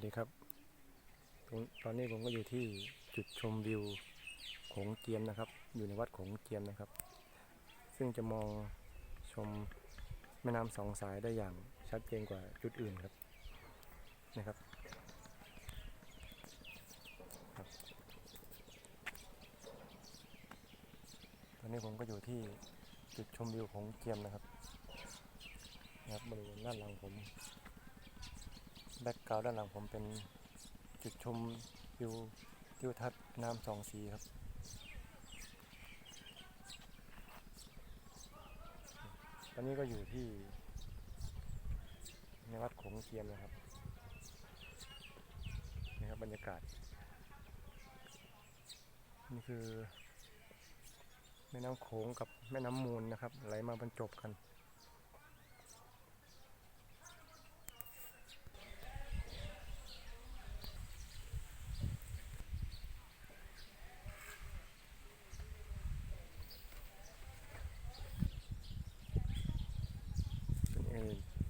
สวัสดีครับ ตอนนี้ผมก็อยู่ที่จุดชมวิวโขงเจียมนะครับ อยู่ในวัดโขงเจียมนะครับ ซึ่งจะมองชมแม่น้ำสองสายได้อย่างชัดเจนกว่าจุดอื่นครับนะครับครับ ตอนนี้ผมก็อยู่ที่จุดชมวิวโขงเจียมนะครับนะครับบริเวณด้านหลังผม บ็กกราวด์ด้านหลังผมเป็นจุดชมวิวทิวทัศน์น้ำสองสีครับ ตอนนี้ก็อยู่ที่ ในวัดโขงเจียมนะครับนี่ครับบรรยากาศ นี่คือ แม่น้ำโขงกับแม่น้ำมูลนะครับ ไหลมาบรรจบกัน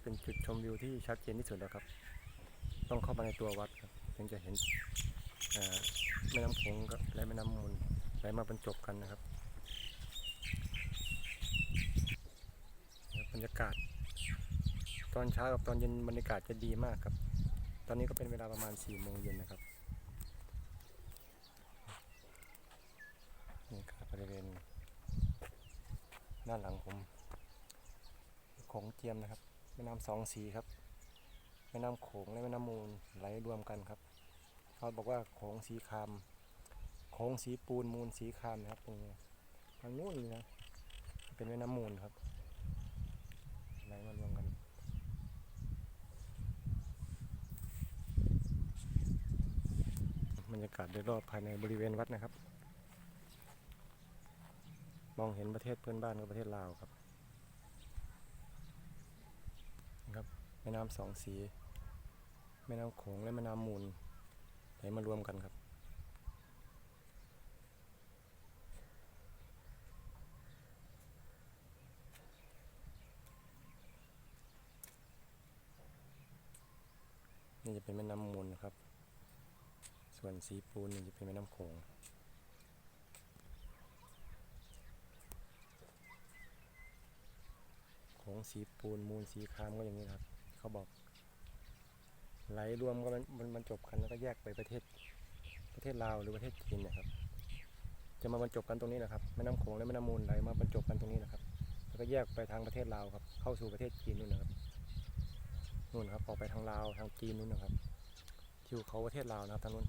เป็น จุดชมวิวที่ชัดเจนที่สุดแล้วครับ ต้องเข้ามาในตัววัดครับถึงจะเห็นแม่น้ำโขงกับและแม่น้ำมูลไหลมาบรรจบกันนะครับบรรยากาศ ตอนเช้ากับตอนเย็นบรรยากาศจะดีมากครับ ตอนนี้ก็เป็นเวลาประมาณ4ี่โมงเย็นนะครับนี่ครับบริเวณด้านหลังผมโขงเจียมนะครับ แม่น้ำสองสีครับ แม่น้ำโขงและแม่น้ำมูลไหลรวมกันครับ เขาบอกว่าโขงสีคามโขงสีปูนมูลสีคามนะครับตรงนี้ทางนู้นนี่นะเป็นแม่น้ำมูลครับไหลมารวมกันบรรยากาศโดยรอบภายในบริเวณวัดนะครับ มองเห็นประเทศเพื่อนบ้านกับประเทศลาวครับ นะครับ แม่น้ำสองสี แม่น้ำโขงและแม่น้ำมูลไหลมารวมกันครับ นี่จะเป็นแม่น้ำมูลนะครับ ส่วนสีปูนนี่จะเป็นแม่น้ำโขงของสีปูนมูลสีครามก็อย่างนี้ครับ เขาบอก ไหลรวมกันมันมันจบกันแล้วก็แยกไปประเทศ ประเทศลาวหรือประเทศจีนนะครับ จะมาบรรจบกันตรงนี้นะครับแม่น้ำโขงและแม่น้ำมูลไหลมาบรรจบกันตรงนี้นะครับ แล้วก็แยกไปทางประเทศลาวครับ เข้าสู่ประเทศจีนนู่นนะครับนู่นครับออกไปทางลาวทางจีนนู่นนะครับทิวเขาประเทศลาวนะครับทางนู้น